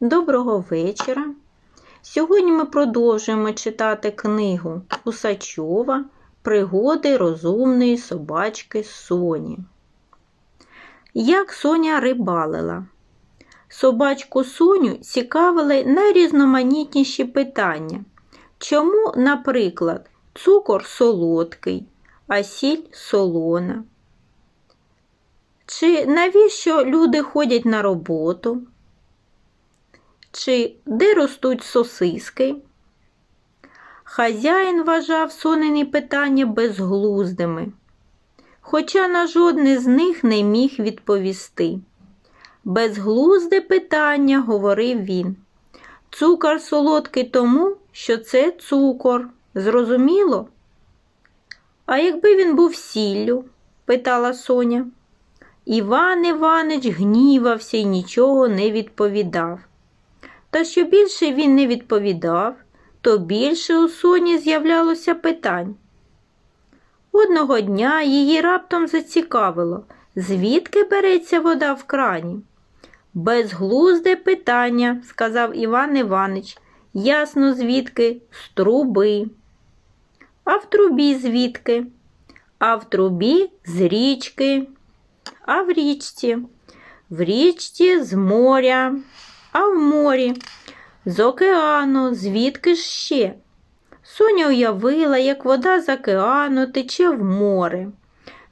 Доброго вечора. Сьогодні ми продовжуємо читати книгу Усачова Пригоди розумної собачки Соні. Як Соня рибалила. Собачку Соню цікавили найрізноманітніші питання. Чому, наприклад, цукор солодкий, а сіль солона? Чи навіщо люди ходять на роботу? Чи де ростуть сосиски? Хазяїн вважав сонені питання безглуздими, хоча на жодне з них не міг відповісти. Безглузде питання, говорив він. Цукор солодкий тому, що це цукор. Зрозуміло? А якби він був сіллю? питала Соня. Іван Іванич гнівався і нічого не відповідав. Та що більше він не відповідав, то більше у Соні з'являлося питань. Одного дня її раптом зацікавило, звідки береться вода в крані. Безглузде питання, сказав Іван Іванич. Ясно, звідки? З труби. А в трубі звідки? А в трубі з річки. А в річці? В річці з моря, а в морі, з океану, звідки ж ще? Соня уявила, як вода з океану тече в море,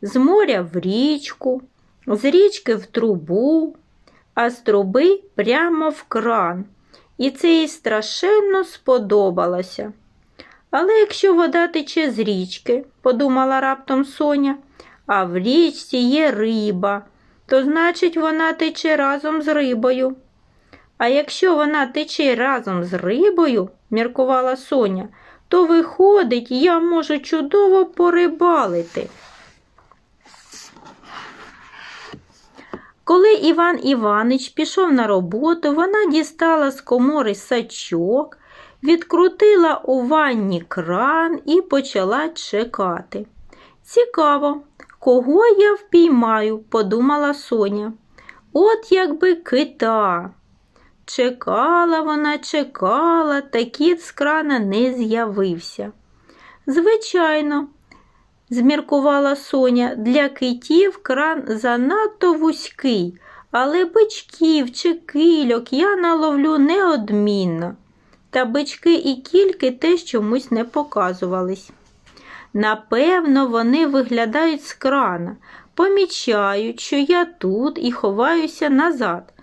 з моря в річку, з річки в трубу, а з труби прямо в кран. І це їй страшенно сподобалося. Але якщо вода тече з річки, подумала раптом Соня, а в річці є риба, то значить вона тече разом з рибою. А якщо вона тече разом з рибою, міркувала Соня, то виходить, я можу чудово порибалити. Коли Іван Іванич пішов на роботу, вона дістала з комори сачок, відкрутила у ванні кран і почала чекати. Цікаво, кого я впіймаю, подумала Соня. От якби кита. Чекала вона, чекала, та кіт з крана не з'явився. Звичайно, зміркувала Соня, для китів кран занадто вузький, але бичків чи кильок я наловлю неодмінно. Та бички і кільки теж чомусь не показувались. Напевно, вони виглядають з крана, помічають, що я тут і ховаюся назад.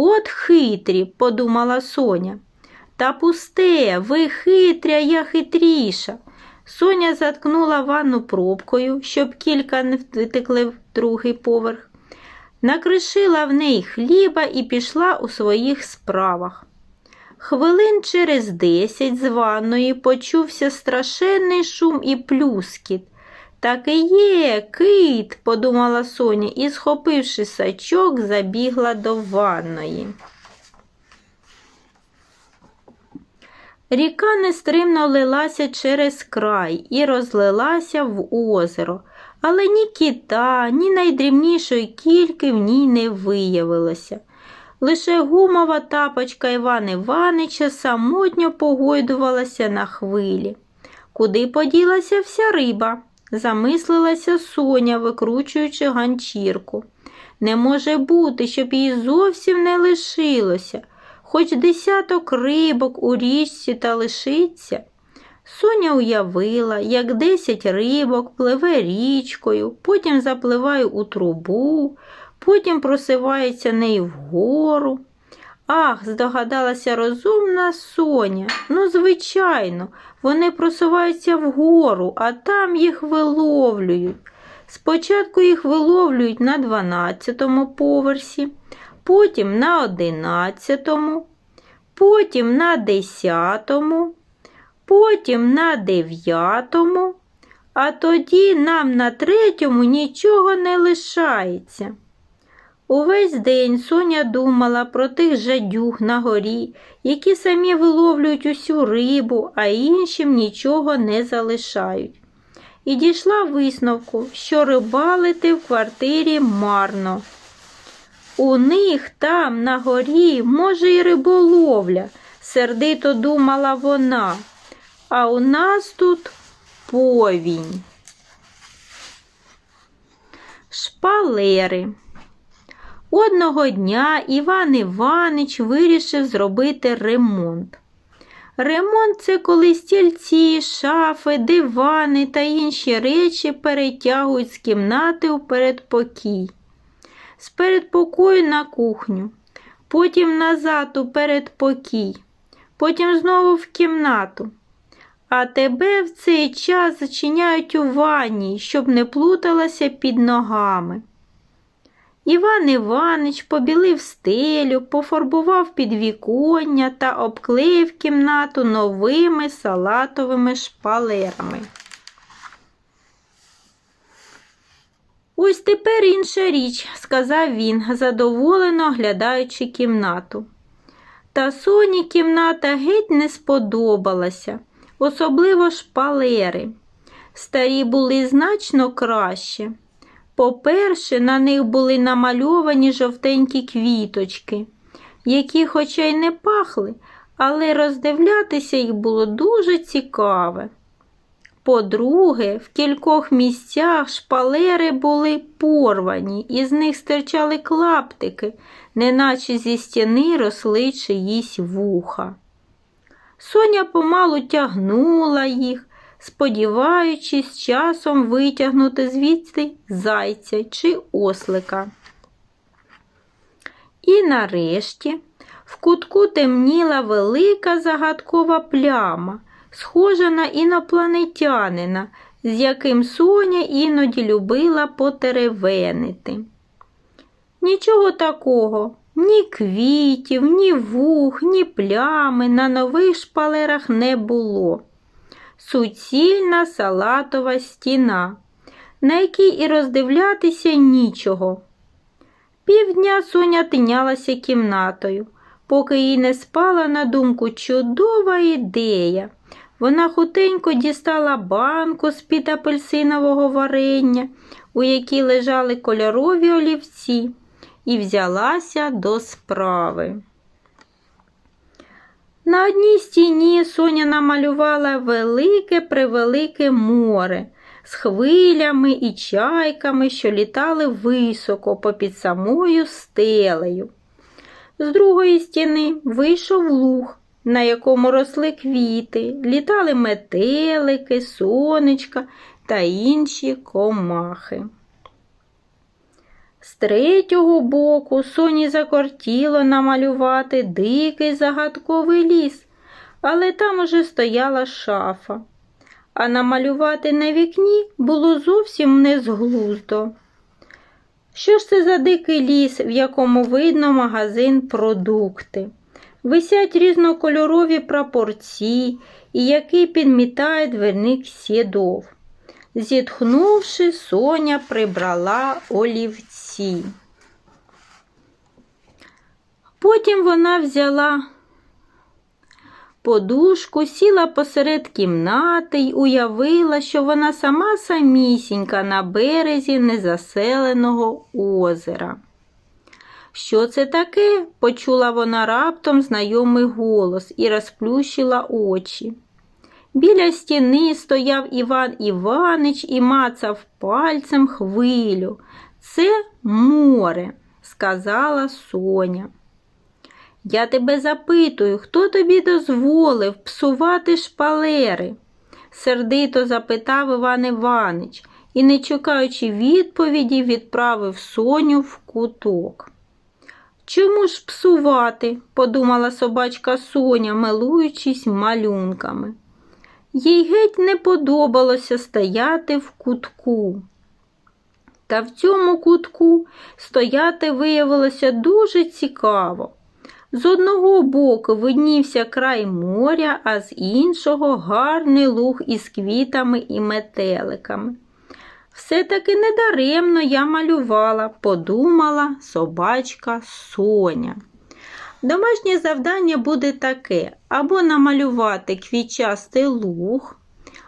От хитрі, подумала Соня. Та пусте, ви хитря, я хитріша. Соня заткнула ванну пробкою, щоб кілька не втекли в другий поверх, накришила в неї хліба і пішла у своїх справах. Хвилин через десять з ванної почувся страшенний шум і плюскіт. Так і є, кит, подумала Соня і, схопивши сачок, забігла до ванної. Ріка нестримно лилася через край і розлилася в озеро, але ні кита, ні найдрібнішої кільки в ній не виявилося. Лише гумова тапочка Івана Іванича самотньо погойдувалася на хвилі. Куди поділася вся риба? Замислилася Соня, викручуючи ганчірку. Не може бути, щоб її зовсім не лишилося, хоч десяток рибок у річці та лишиться. Соня уявила, як десять рибок пливе річкою, потім запливає у трубу, потім просивається нею вгору. Ах, здогадалася розумна Соня. Ну, звичайно, вони просуваються вгору, а там їх виловлюють. Спочатку їх виловлюють на 12-му поверсі, потім на 11-му, потім на 10-му, потім на 9-му, а тоді нам на третьому нічого не лишається. Увесь день Соня думала про тих жадюг на горі, які самі виловлюють усю рибу, а іншим нічого не залишають. І дійшла висновку, що рибалити в квартирі марно. У них там, на горі, може, і риболовля, сердито думала вона. А у нас тут повінь. Шпалери. Одного дня Іван Іванич вирішив зробити ремонт. Ремонт це коли стільці, шафи, дивани та інші речі перетягують з кімнати у передпокій, з передпокою на кухню, потім назад у передпокій, потім знову в кімнату. А тебе в цей час зачиняють у ванні, щоб не плуталася під ногами. Іван Іванич побілив стелю, пофарбував підвіконня та обклеїв кімнату новими салатовими шпалерами. Ось тепер інша річ, сказав він, задоволено оглядаючи кімнату. Та Соні кімната геть не сподобалася, особливо шпалери. Старі були значно краще. По-перше, на них були намальовані жовтенькі квіточки, які, хоча й не пахли, але роздивлятися їх було дуже цікаве. По-друге, в кількох місцях шпалери були порвані, і з них стирчали клаптики, неначе зі стіни росли чиїсь вуха. Соня помалу тягнула їх, сподіваючись часом витягнути звідси зайця чи ослика. І нарешті в кутку темніла велика загадкова пляма, схожа на інопланетянина, з яким Соня іноді любила потеревенити. Нічого такого, ні квітів, ні вух, ні плями на нових шпалерах не було суцільна салатова стіна, на якій і роздивлятися нічого. Півдня Соня тинялася кімнатою, поки їй не спала на думку чудова ідея. Вона хутенько дістала банку з під апельсинового варення, у якій лежали кольорові олівці, і взялася до справи. На одній стіні Соня намалювала велике превелике море з хвилями і чайками, що літали високо попід самою стелею. З другої стіни вийшов луг, на якому росли квіти, літали метелики, сонечка та інші комахи. З третього боку соні закортіло намалювати дикий загадковий ліс, але там уже стояла шафа. А намалювати на вікні було зовсім незглуздо. Що ж це за дикий ліс, в якому видно магазин продукти? Висять різнокольорові прапорці, і який підмітає дверник сідов. Зітхнувши, Соня прибрала олівці. Потім вона взяла подушку, сіла посеред кімнати й уявила, що вона сама самісінька на березі незаселеного озера. Що це таке? почула вона раптом знайомий голос і розплющила очі. Біля стіни стояв Іван Іванич і мацав пальцем хвилю. Це море, сказала Соня. Я тебе запитую, хто тобі дозволив псувати шпалери? сердито запитав Іван Іванич і, не чекаючи відповіді, відправив Соню в куток. Чому ж псувати? подумала собачка Соня, милуючись малюнками. Їй геть не подобалося стояти в кутку. Та в цьому кутку стояти виявилося дуже цікаво. З одного боку виднівся край моря, а з іншого гарний луг із квітами і метеликами. Все-таки недаремно я малювала, подумала собачка Соня. Домашнє завдання буде таке: або намалювати квітчастий луг,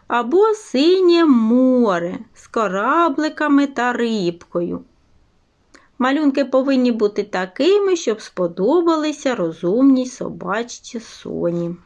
або синє море з корабликами та рибкою. Малюнки повинні бути такими, щоб сподобалися розумній собачці соні.